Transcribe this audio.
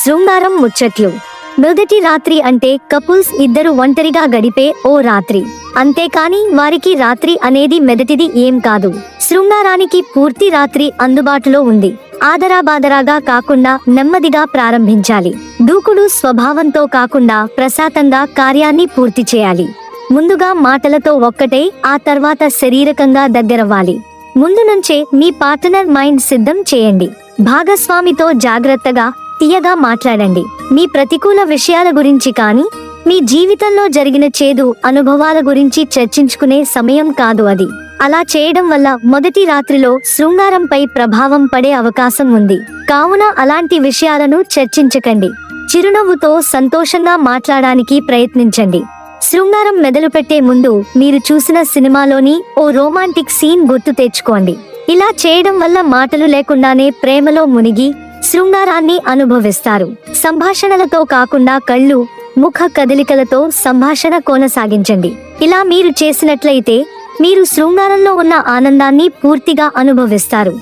శృంగారం ముచ్చట్లు. మొదటి రాత్రి అంటే కపుల్స్ ఇద్దరు ఒంటరిగా గడిపే ఓ రాత్రి. అంతేకాని వారికి రాత్రి అనేది మెదటిది ఏం కాదు. శృంగారానికి పూర్తి రాత్రి అందుబాటులో ఉంది. ఆదరాబాదరాగా కాకుండా నెమ్మదిగా ప్రారంభించాలి. దూకుడు స్వభావంతో కాకుండా ప్రశాంతంగా కార్యాన్ని పూర్తి చేయాలి. ముందుగా మాటలతో ఒక్కటే ఆ తర్వాత శరీరకంగా దగ్గరవ్వాలి. ముందు నుంచే మీ పార్ట్నర్ మైండ్ సిద్ధం చేయండి. భాగస్వామితో జాగ్రత్తగా తీయగా మాట్లాడండి. మీ ప్రతికూల విషయాల గురించి కానీ మీ జీవితంలో జరిగిన చేదు అనుభవాల గురించి చర్చించుకునే సమయం కాదు అది. అలా చేయడం వల్ల మొదటి రాత్రిలో శృంగారంపై ప్రభావం పడే అవకాశం ఉంది. కావున అలాంటి విషయాలను చర్చించకండి. చిరునవ్వుతో సంతోషంగా మాట్లాడడానికి ప్రయత్నించండి. శృంగారం మెదలుపెట్టే ముందు మీరు చూసిన సినిమాలోని ఓ రోమాంటిక్ సీన్ గుర్తు తెచ్చుకోండి. ఇలా చేయడం వల్ల మాటలు లేకుండానే ప్రేమలో మునిగి శృంగారాన్ని అనుభవిస్తారు. సంభాషణలతో కాకుండా కళ్ళు ముఖ కదలికలతో సంభాషణ కొనసాగించండి. ఇలా మీరు చేసినట్లయితే మీరు శృంగారంలో ఉన్న ఆనందాన్ని పూర్తిగా అనుభవిస్తారు.